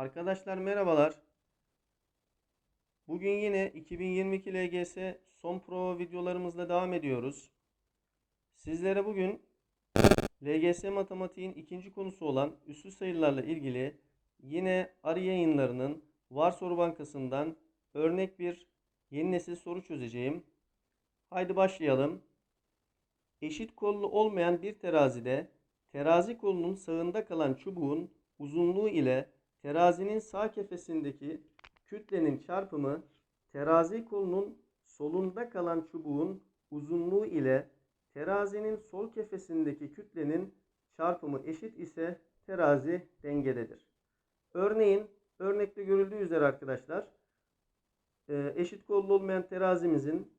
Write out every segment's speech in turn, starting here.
Arkadaşlar merhabalar. Bugün yine 2022 LGS son prova videolarımızla devam ediyoruz. Sizlere bugün LGS matematiğin ikinci konusu olan üslü sayılarla ilgili yine Arı yayınlarının Var Soru Bankası'ndan örnek bir yeni nesil soru çözeceğim. Haydi başlayalım. Eşit kollu olmayan bir terazide terazi kolunun sağında kalan çubuğun uzunluğu ile terazinin sağ kefesindeki kütlenin çarpımı terazi kolunun solunda kalan çubuğun uzunluğu ile terazinin sol kefesindeki kütlenin çarpımı eşit ise terazi dengededir. Örneğin örnekte görüldüğü üzere arkadaşlar e, eşit kollu olmayan terazimizin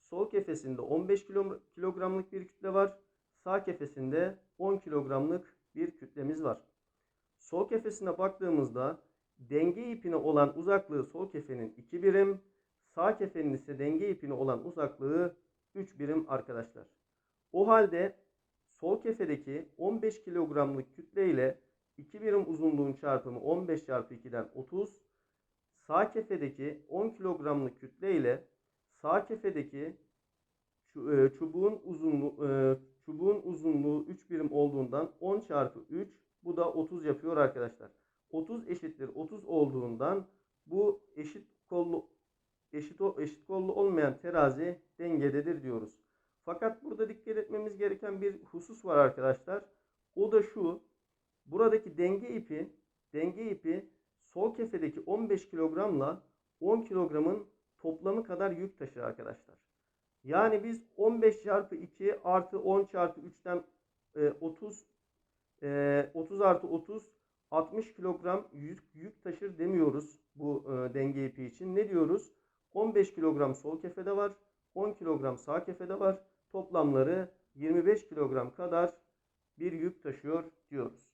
sol kefesinde 15 kilo- kilogramlık bir kütle var. Sağ kefesinde 10 kilogramlık bir kütlemiz var. Sol kefesine baktığımızda denge ipine olan uzaklığı sol kefenin 2 birim, sağ kefenin ise denge ipine olan uzaklığı 3 birim arkadaşlar. O halde sol kefedeki 15 kilogramlık kütle ile 2 birim uzunluğun çarpımı 15 çarpı 2'den 30, sağ kefedeki 10 kilogramlık kütle ile sağ kefedeki e, çubuğun uzunluğu e, çubuğun uzunluğu 3 birim olduğundan 10 çarpı 3 bu da 30 yapıyor arkadaşlar. 30 eşittir 30 olduğundan bu eşit kollu eşit o- eşit kollu olmayan terazi dengededir diyoruz. Fakat burada dikkat etmemiz gereken bir husus var arkadaşlar. O da şu. Buradaki denge ipi denge ipi sol kefedeki 15 kilogramla 10 kilogramın toplamı kadar yük taşır arkadaşlar. Yani biz 15 çarpı 2 artı 10 çarpı 3'ten e, 30 e, 30 artı 30 60 kilogram yük, yük taşır demiyoruz bu e, denge ipi için. Ne diyoruz? 15 kilogram sol kefede var. 10 kilogram sağ kefede var. Toplamları 25 kilogram kadar bir yük taşıyor diyoruz.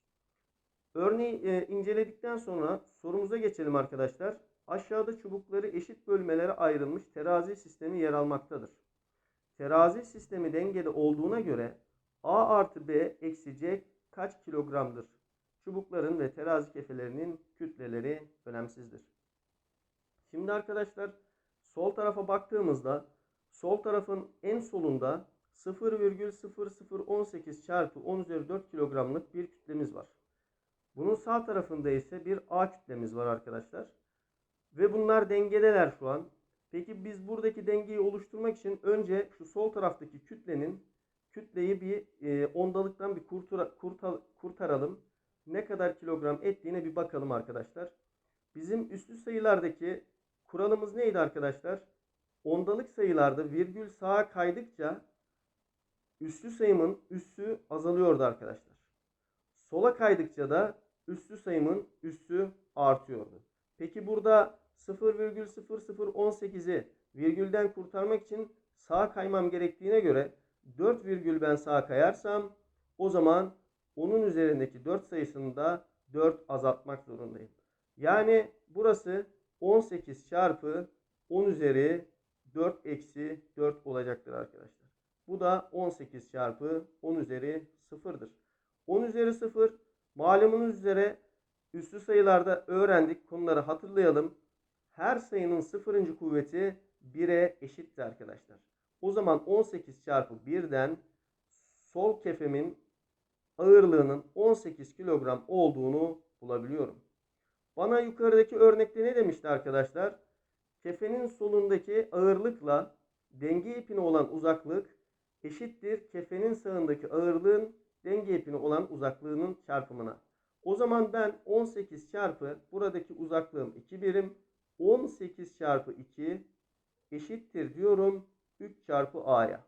Örneği e, inceledikten sonra sorumuza geçelim arkadaşlar. Aşağıda çubukları eşit bölmelere ayrılmış terazi sistemi yer almaktadır. Terazi sistemi dengede olduğuna göre A artı B eksi C kaç kilogramdır? Çubukların ve terazi kefelerinin kütleleri önemsizdir. Şimdi arkadaşlar sol tarafa baktığımızda sol tarafın en solunda 0,0018 çarpı 10 üzeri 4 kilogramlık bir kütlemiz var. Bunun sağ tarafında ise bir A kütlemiz var arkadaşlar. Ve bunlar dengedeler şu an. Peki biz buradaki dengeyi oluşturmak için önce şu sol taraftaki kütlenin kütleyi bir e, ondalıktan bir kurtura, kurta- kurtaralım. Ne kadar kilogram ettiğine bir bakalım arkadaşlar. Bizim üslü sayılardaki kuralımız neydi arkadaşlar? Ondalık sayılarda virgül sağa kaydıkça üslü sayımın üssü azalıyordu arkadaşlar. Sola kaydıkça da üslü sayımın üssü artıyordu. Peki burada 0,0018'i virgülden kurtarmak için sağa kaymam gerektiğine göre 4 virgül ben sağa kayarsam o zaman onun üzerindeki 4 sayısını da 4 azaltmak zorundayım. Yani burası 18 çarpı 10 üzeri 4 eksi 4 olacaktır arkadaşlar. Bu da 18 çarpı 10 üzeri 0'dır. 10 üzeri 0 malumunuz üzere üslü sayılarda öğrendik. Konuları hatırlayalım. Her sayının sıfırıncı kuvveti 1'e eşittir arkadaşlar. O zaman 18 çarpı 1'den sol kefemin ağırlığının 18 kilogram olduğunu bulabiliyorum. Bana yukarıdaki örnekte ne demişti arkadaşlar? Kefenin solundaki ağırlıkla denge ipine olan uzaklık eşittir kefenin sağındaki ağırlığın denge ipine olan uzaklığının çarpımına. O zaman ben 18 çarpı buradaki uzaklığım 2 birim 18 çarpı 2 eşittir diyorum 3 çarpı a'ya.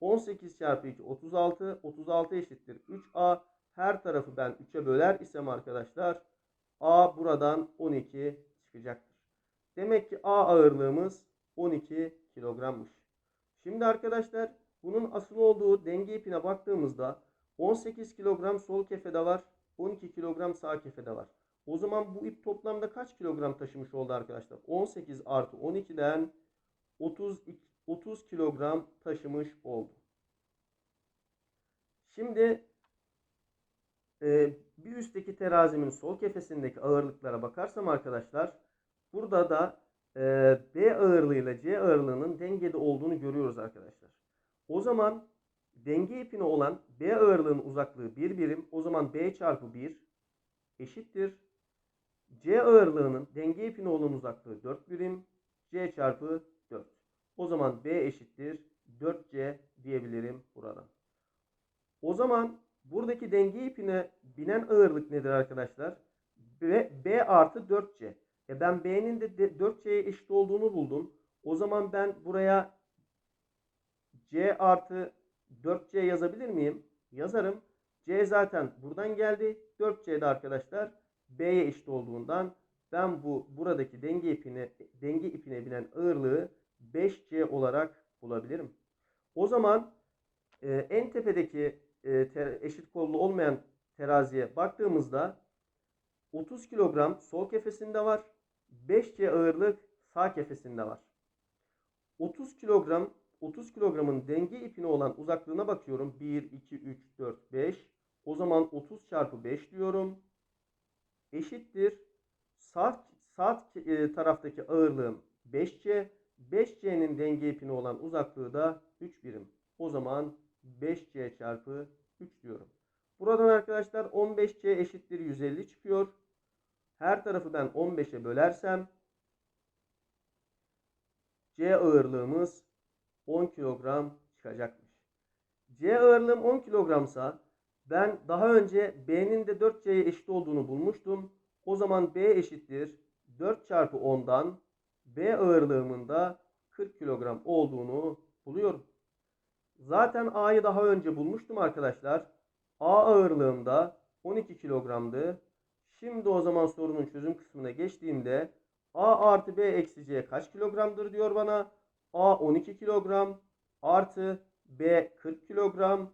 18 çarpı 2 36. 36 eşittir 3a. Her tarafı ben 3'e böler isem arkadaşlar a buradan 12 çıkacaktır. Demek ki a ağırlığımız 12 kilogrammış. Şimdi arkadaşlar bunun asıl olduğu denge ipine baktığımızda 18 kilogram sol kefede var. 12 kilogram sağ kefede var. O zaman bu ip toplamda kaç kilogram taşımış oldu arkadaşlar? 18 artı 12'den 30, 30 kilogram taşımış oldu. Şimdi e, bir üstteki terazimin sol kefesindeki ağırlıklara bakarsam arkadaşlar burada da e, B ağırlığıyla C ağırlığının dengede olduğunu görüyoruz arkadaşlar. O zaman denge ipine olan B ağırlığının uzaklığı 1 birim. O zaman B çarpı 1 eşittir. C ağırlığının denge ipine olan uzaklığı 4 birim. C çarpı 4. O zaman B eşittir 4C diyebilirim buradan. O zaman buradaki denge ipine binen ağırlık nedir arkadaşlar? B, B artı 4C. E ben B'nin de de 4C'ye eşit olduğunu buldum. O zaman ben buraya C artı 4C yazabilir miyim? Yazarım. C zaten buradan geldi. 4C de arkadaşlar B'ye eşit olduğundan ben bu buradaki denge ipine denge ipine binen ağırlığı 5C olarak bulabilirim. O zaman e, en tepedeki e, eşit kollu olmayan teraziye baktığımızda 30 kilogram sol kefesinde var. 5C ağırlık sağ kefesinde var. 30 kilogram 30 kilogramın denge ipine olan uzaklığına bakıyorum. 1, 2, 3, 4, 5. O zaman 30 çarpı 5 diyorum. Eşittir. Sağ, sağ e, taraftaki ağırlığım 5C. 5C'nin denge ipine olan uzaklığı da 3 birim. O zaman 5C çarpı 3 diyorum. Buradan arkadaşlar 15C eşittir 150 çıkıyor. Her tarafı ben 15'e bölersem C ağırlığımız 10 kilogram çıkacakmış. C ağırlığım 10 kilogramsa ben daha önce B'nin de 4C'ye eşit olduğunu bulmuştum. O zaman B eşittir 4 çarpı 10'dan B ağırlığımın da 40 kilogram olduğunu buluyorum. Zaten A'yı daha önce bulmuştum arkadaşlar. A ağırlığımda 12 kilogramdı. Şimdi o zaman sorunun çözüm kısmına geçtiğimde A artı B eksi C kaç kilogramdır diyor bana. A 12 kilogram artı B 40 kilogram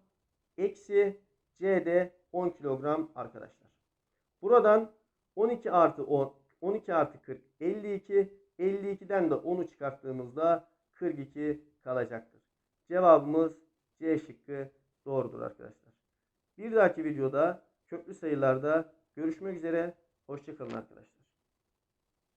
eksi C de 10 kilogram arkadaşlar. Buradan 12 artı 10 12 artı 40 52 52'den de 10'u çıkarttığımızda 42 kalacaktır. Cevabımız C şıkkı doğrudur arkadaşlar. Bir dahaki videoda köklü sayılarda görüşmek üzere. Hoşçakalın arkadaşlar.